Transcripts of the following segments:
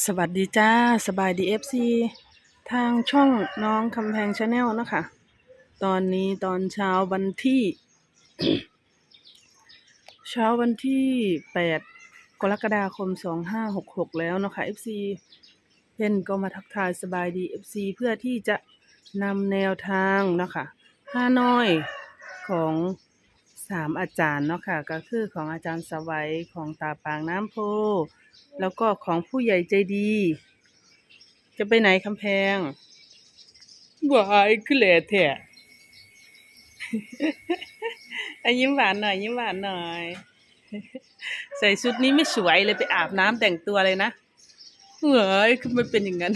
สวัสดีจ้า สบายดีเอฟซีทางช่องน้องคำแพงชาแนลนะคะ ตอนนี้ตอนเช้าวันที่ เช้าวันที่แปดกรกฎาคมสองห้าหกหกแล้วนะคะเอฟซีเพนก็มาทักทายสบายดีเอฟซีเพื่อที่จะนำแนวทางนะคะห้าน้อยของสามอาจารย์เนาะค่ะก็คือของอาจารย์สวัยของตาปางน้ำโพ แล้วก็ของผู้ใหญ่ใจดี จะไปไหนคำแพงวายคือแหล่แท้อะยิ้มหวานหน่อย ยิ้มหวานหน่อย ใส่ชุดนี้ไม่สวยเลยไปอาบน้ำแต่งตัวเลยนะเฮ้ยคือมันเป็นอย่างนั้น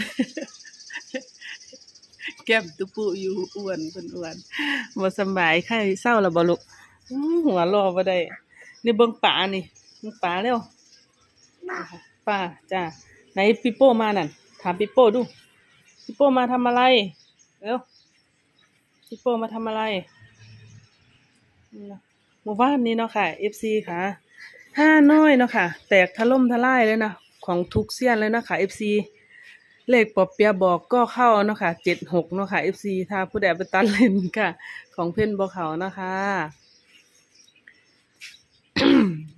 แก้มตุปุอยู่อ้วนเป็นอ้วนบ่สบายไข้เศร้าล้วบ่ลูกอื้อหัวรอบ่ได้นี่เบิ่งป่านี่เบิ่งป่าเร็ว ป้าจ้าไหนปิโป้มานั่นถามปิโป้ดูปิโป้มาทำอะไรเร็วปิโป้มาทำอะไรหมู่บ้านนี้เนาะค่ะ FC ค่ะห้าน้อยเนาะค่ะ แตกถล่มทลายเลยนะของทุกเสี้ยนเลยเนาะค่ะ FC เลขปอบเปียบอกก็เข้าเนาะค่ะเจ็ดหกเนาะค่ะ FC ถ้าผู้ใดไปตัดเล่นค่ะ ของเพื่อนบอเขานะคะ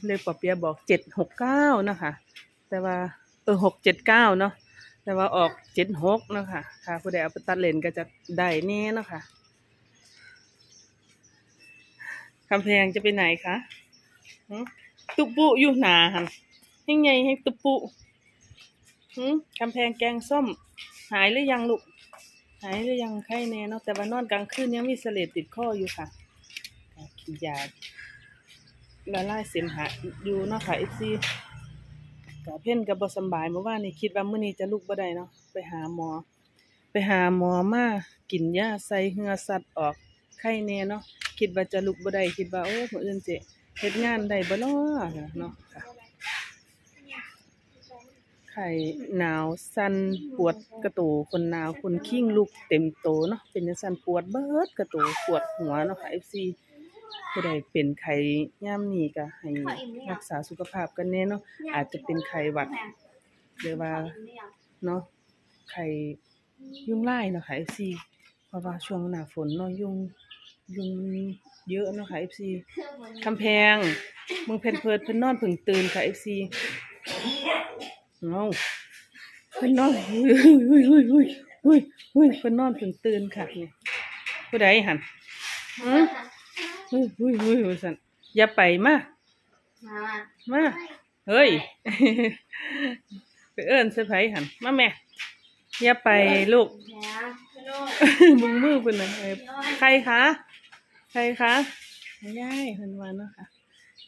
เลขปอเปียบอกเจ็ดหกเก้านะคะแต่ว่าเออหกเจ็ดเก้าเนาะแต่ว่าออกเจ็ดหกเนาะค่ะค่ะผู้ใดเอาไปตัดเลนก็จะได้แน่เนาะค่ะคำแพงจะไปไหนคะหึตุปุอยู่หนาหันให้ไงให้ตุปุหึคำแพงแกงส้ม หายหรือยังลูกหายหรือยังไข้แน่เนาะแต่ว่านอนกลางคืนยังมีเสลดติดข้ออยู่ค่ะค่ะกินยา ละลายเสมหะอยู่เนาะค่ะเอฟซีก็เพ่นก็บ่สบายเมื่อวานนี้คิดว่ามื้อนี้จะลุกบ่ได้เนาะไปหาหมอ ไปหาหมอมากินยาใส่เหงื่อสัตว์ออกไข้แน่เนาะคิดว่าจะลุกบ่ได้คิดว่าโอ้มื้ออื่นสิเฮ็ดงานได้บ่เนาะเนาะค่ะไข้หนาวสั่นปวดกระตูคนหนาวคนขิ้งลุกเต็มโตเนาะเป็นจังซั่นปวดเบิดกระตูปวดหัวเนาะค่ะ FC ผู้ใดเป็นไข้ยามนี้ก็ให้รักษาสุขภาพกันแน่เนาะอาจจะเป็นไข้หวัดหรือว่าเนาะไข่ยุงลายเนาะค่ะ FC เพราะว่าช่วงหน้าฝนเนาะยุงยุงเยอะเนาะค่ะ FC คำแพงมึงเพิ่นเพิดเพิ่นนอนเพิ่งตื่นค่ะ FC เอ้าเพิ่นนอนอุ้ยอุ้ยอุ้ยอุ้ยอุ้ยอุ้ยเพิ่นนอนเพิ่งตื่นค่ะนี่ผู้ใดหันอือ อุ้ยอุ้ยอุ้ยว่าซั่นอย่าไปมามามาเฮ้ยไปเอิ้นเซอร์ไพรส์หันมาแม่อย่าไปลูกแล้วโน่มึงมือเป็นอะไรใครคะใครคะยายเพิ่นว่าเนาะค่ะ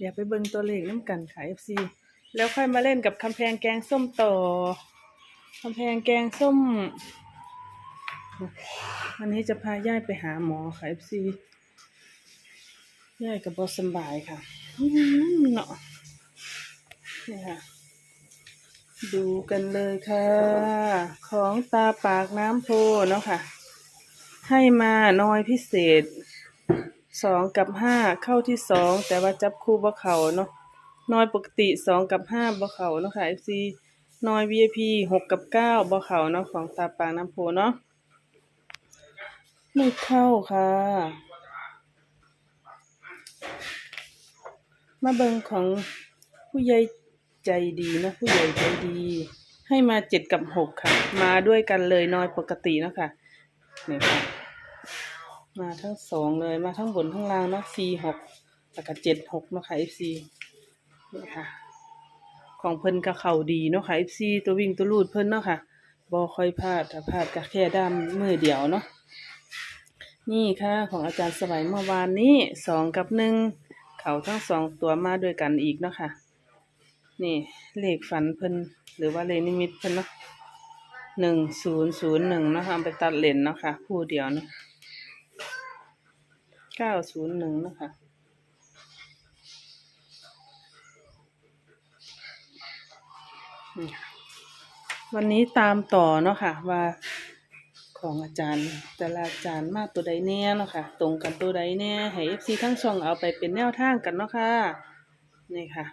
อย่าไปเบิ่งตัวเลขน้ำกันค่ะ FC แล้วค่อยมาเล่นกับคำแพงแกงส้มต่อคำแพงแกงส้มวันนี้จะพาย่ายไปหาหมอค่ะ FC ย่ายกับบอสำบายค่ะเนาะนี่ค่ะ ดูกันเลยค่ะ ของตาปากน้ำโพเนาะค่ะ ให้มาน้อยพิเศษสองกับห้าเข้าที่สองแต่ว่าจับคู่บ่เขาเนาะน้อยปกติสองกับห้าบ่เขาเนาะค่ะ FC น้อย VIP หกกับเก้าบ่เขาเนาะของตาปากน้ำโพเนาะไม่เข้าค่ะ มาเบิงของผู้ใหญ่ใจดีนะผู้ใหญ่ใจดี ให้มาเจ็ดกับหกค่ะ มาด้วยกันเลยน้อยปกตินะคะนี่ค่ะมาทั้งสองเลยมาทั้งบนทั้งล่างนะสี่หกแล้วก็เจ็ดหกเนาะค่ะ FC นี่ค่ะ ของเพิ่นก็เข่าดีเนาะค่ะ FC ตัววิ่งตัวลูดเพิ่นเนาะค่ะบ่ค่อยพลาดถ้าพลาดก็แค่ด้ามมือเดียวเนาะนี่ค่ะ ของอาจารย์สวัยเมื่อวานนี้สองกับหนึ่ง เขาทั้งสองตัวมาด้วยกันอีกเนาะค่ะ นี่เลขฝันเพิ่นหรือว่าเลขนิมิตเพิ่นเนาะหนึ่งศูนย์ศูนย์หนึ่งนะคะเอาไปตัดเลนเนาะค่ะคู่เดียวเนาะเก้าศูนย์หนึ่งนะคะนี่ค่ะวันนี้ตามต่อเนาะค่ะว่า ของอาจารย์แต่ละอาจารย์มาตัวใดแน่เนาะค่ะ ตรงกันตัวใดแน่ให้ FC ทั้งช่องเอาไปเป็นแนวทางกันเนาะค่ะนี่ค่ะ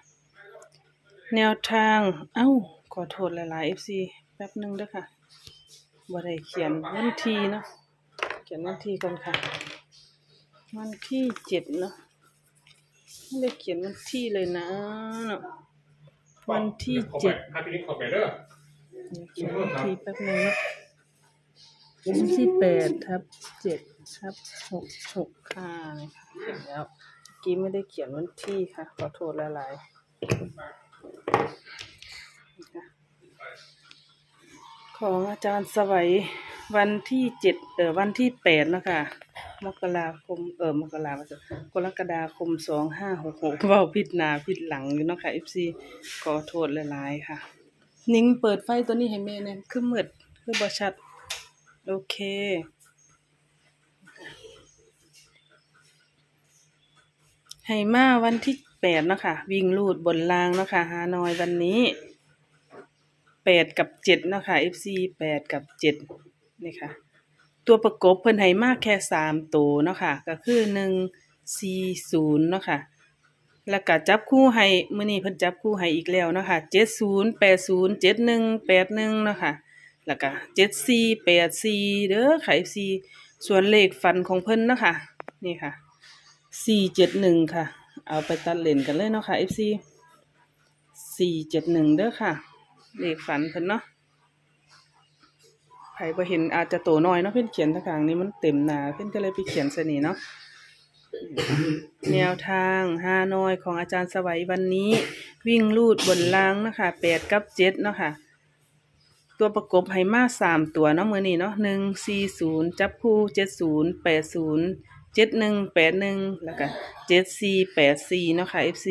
แนวทาง เอ้า ขอโทษหลายๆ FC แป๊บหนึงเด้อค่ะบ่ได้เขียนวันที่เนาะเขียนวันที่ก่อนค่ะ วันที่เจ็ดเนาะไม่ได้เขียนวันที่เลยนะเนาะวันที่เจ็ดพาพี่นิดขอไปเด้อเดี๋ยวเขียนวันที่แป๊บหนึงเนาะวัน ที่แปดทับเจ็ดทับหกหกค่ะเขียนแล้วเมื่อกี้ไม่ได้เขียนวันที่ค่ะ ขอโทษหลายๆของอาจารย์สวัยวันที่เจ็ดเออวันที่แปดเนาะคะมกราคมเออมกราคมกรกฎาคมสองห้าหกหกเว้าผิดหนาผิดหลังอยู่เนาะค่ะ FC ขอโทษหลายๆค่ะ นิ้งเปิดไฟตัวนี้ให้แม่เนี่ยคือมืดคือบ่ชัด โอเค ให้มาวันที่แปดนะคะ วิ่งลูดบนรางนะคะฮานอยวันนี้แปดกับเจ็ดนะคะ FC แปดกับเจ็ดนี่ค่ะ ตัวประกบเพิ่นให้มาแค่สามตัวเนาะค่ะก็คือหนึ่งสี่ศูนย์เนาะค่ะแล้วก็จับคู่ให้มื้อนี้เพิ่นจับคู่ให้อีกแล้วเนาะค่ะ70 80 71 81เนาะค่ะ แล้วก็74 84เด้อค่ะ FC ส่วนเลขฟันของเพิ่นนะคะนี่ค่ะ471ค่ะ เอาไปตัดเลนกันเลยเนาะค่ะ FC 471เจ็ดหนึ่งเด้อค่ะ เลขฝันเพิ่นเนาะใครบ่เห็นอาจจะโตน้อยเนาะเพิ่นเขียนทางนี้มันเต็มหนาเพิ่นก็เลยไปเขียนใส่นี่เนาะแนวทางฮานอยของอาจารย์สวัยวันนี้ วิ่งลูดบนล่างนะคะแปดกับเจ็ดเนาะค่ะ ตัวประกบให้มาสามตัวเนาะมือนี้เนาะหนึ่งสี่ศูนย์จับคู่เจ็ดศูนย์แปดศูนย์เจ็ดหนึ่งแปดหนึ่งแล้วก็เจ็ดสี่แปดสี่เนาะค่ะ FC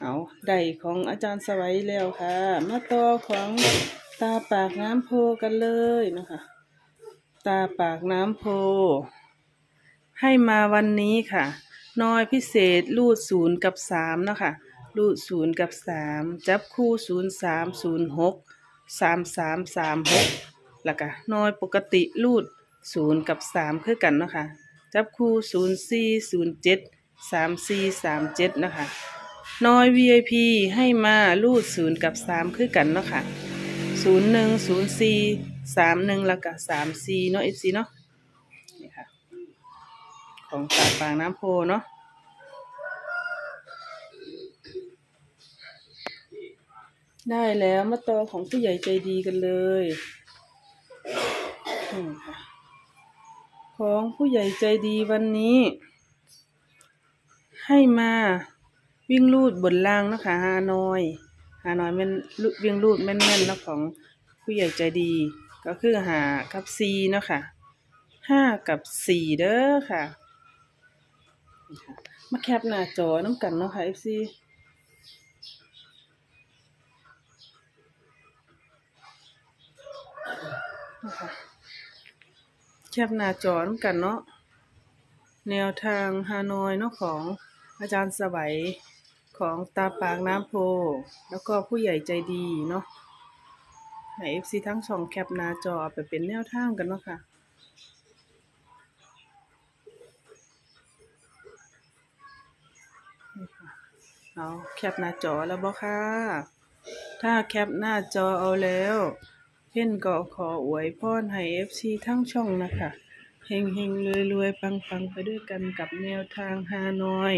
เอาได้ของอาจารย์สวัยแล้วค่ะ มาต่อของตาปากน้ำโพกันเลยนะคะ ตาปากน้ำโพ ให้มาวันนี้ค่ะ น้อยพิเศษรูดศูนย์กับสามเนาะคะ รูดศูนย์กับสามจับคู่ศูนย์สามศูนย์หกสามสามสามหกแล้วก็น้อยปกติรูดศูนย์กับสามคือกันเนาะค่ะจับคู่ศูนย์สี่ศูนย์เจ็ดสามสี่สามเจ็ดนะคะน้อย VIP ให้มารูดศูนย์กับสามคือกันเนาะค่ะศูนย์หนึ่งศูนย์สี่สามหนึ่งแล้วก็สามสี่เนาะเอฟซีเนาะนี่ค่ะของตาปางน้ำโพเนาะ ได้แล้วมาต่อของผู้ใหญ่ใจดีกันเลยของผู้ใหญ่ใจดีวันนี้ ให้มาวิ่งลูดบนล่างนะคะฮานอยฮานอยแม่นวิ่งลูดแม่นๆเนาะของผู้ใหญ่ใจดี ก็คือหากับซีเนาะค่ะห้ากับสี่เด้อค่ะ มาแคปหน้าจอน้ำกันเนาะค่ะ FC นะค แคปหน้าจอน้ำกันเนาะแนวทางฮานอยเนาะของอาจารย์สวัยของตาปากน้ำโพ แล้วก็ผู้ใหญ่ใจดีเนาะให้เอฟซีทั้งสองแคปหน้าจอเอาไปเป็นแนวทางกันเนาะค่ะนี่ค่ะเอาแคปหน้าจอแล้วบ่ค่ะ ถ้าแคปหน้าจอเอาแล้ว เพ่นก็ขออวยพรให้เอฟซีทั้งช่องนะคะเฮงเฮงรวยรวยปังปังไปด้วยกันกับแนวทางฮานอย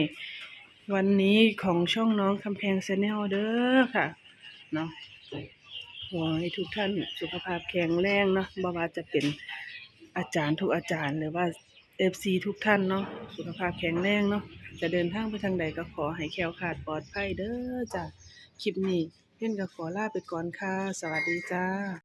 วันนี้ของช่องน้องคำแพงชาแนลเด้อค่ะเนาะขอให้ทุกท่านสุขภาพแข็งแรงเนาะบ่ว่าจะเป็นอาจารย์ทุกอาจารย์หรือว่าเอฟซีทุกท่านเนาะสุขภาพแข็งแรงเนาะจะเดินทางไปทางใดก็ขอให้แคล้วคลาดปลอดภัยเด้อจ้ะคลิปนี้เพ่นก็ขอลาไปก่อนค่ะ สวัสดีจ้า